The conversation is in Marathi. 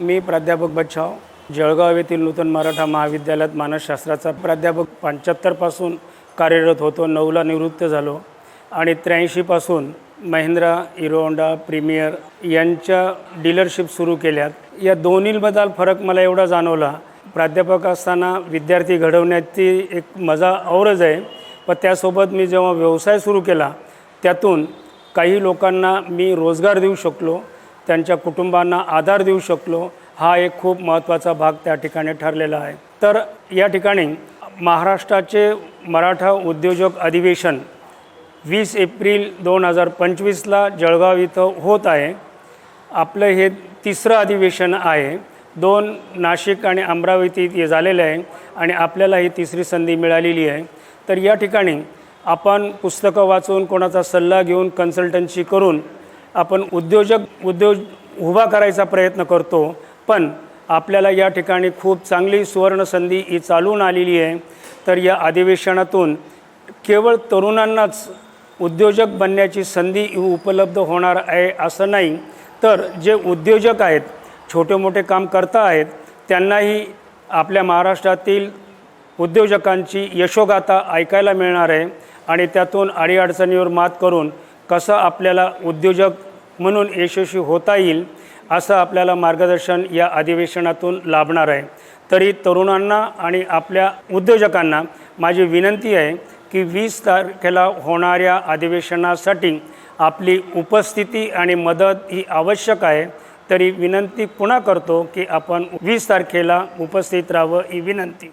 मी प्राध्यापक बच्छाव जळगाव येथील नूतन मराठा महाविद्यालयात मानसशास्त्राचा प्राध्यापक पंच्याहत्तरपासून कार्यरत होतो नऊला निवृत्त झालो आणि त्र्याऐंशीपासून महिंद्रा हिरो होंडा प्रीमियर यांच्या डीलरशिप सुरू केल्यात. या दोन्हीबद्दल फरक मला एवढा जाणवला प्राध्यापक असताना विद्यार्थी घडवण्याची एक मजा औरच आहे. पण त्यासोबत मी जेव्हा व्यवसाय सुरू केला त्यातून काही लोकांना मी रोजगार देऊ शकलो. त्यांच्या कुटुंबांना आधार देऊ शकलो हा एक खूप महत्त्वाचा भाग त्या ठिकाणी ठरलेला आहे. तर या ठिकाणी महाराष्ट्राचे मराठा उद्योजक अधिवेशन वीस एप्रिल दोन हजार पंचवीसला जळगाव इथं होत आहे. आपलं हे तिसरं अधिवेशन आहे. दोन नाशिक आणि अमरावती हे झालेलं आहे आणि आपल्याला ही तिसरी संधी मिळालेली आहे. तर या ठिकाणी आपण पुस्तकं वाचून कोणाचा सल्ला घेऊन कन्सल्टन्सी करून आपण उद्योजक उद्योग उभा करायचा प्रयत्न करतो पण आपल्याला या ठिकाणी खूप चांगली सुवर्ण संधी ही चालून आलेली आहे. तर या अधिवेशनातून केवळ तरुणांनाच उद्योजक बनण्याची संधी उपलब्ध होणार आहे असं नाही. तर जे उद्योजक आहेत छोटे मोठे काम करता आहेत त्यांनाही आपल्या महाराष्ट्रातील उद्योजकांची यशोगाथा ऐकायला मिळणार आहे आणि त्यातून अडीअडचणीवर मात करून कसं आपल्याला उद्योजक म्हणून यशस्वी होता येईल असं आपल्याला मार्गदर्शन या अधिवेशनातून लाभणार आहे. तरी तरुणांना आणि आपल्या उद्योजकांना माझी विनंती आहे की वीस तारखेला होणाऱ्या अधिवेशनासाठी आपली उपस्थिती आणि मदत ही आवश्यक आहे. तरी विनंती पुन्हा करतो की आपण वीस तारखेला उपस्थित राहावं ही विनंती.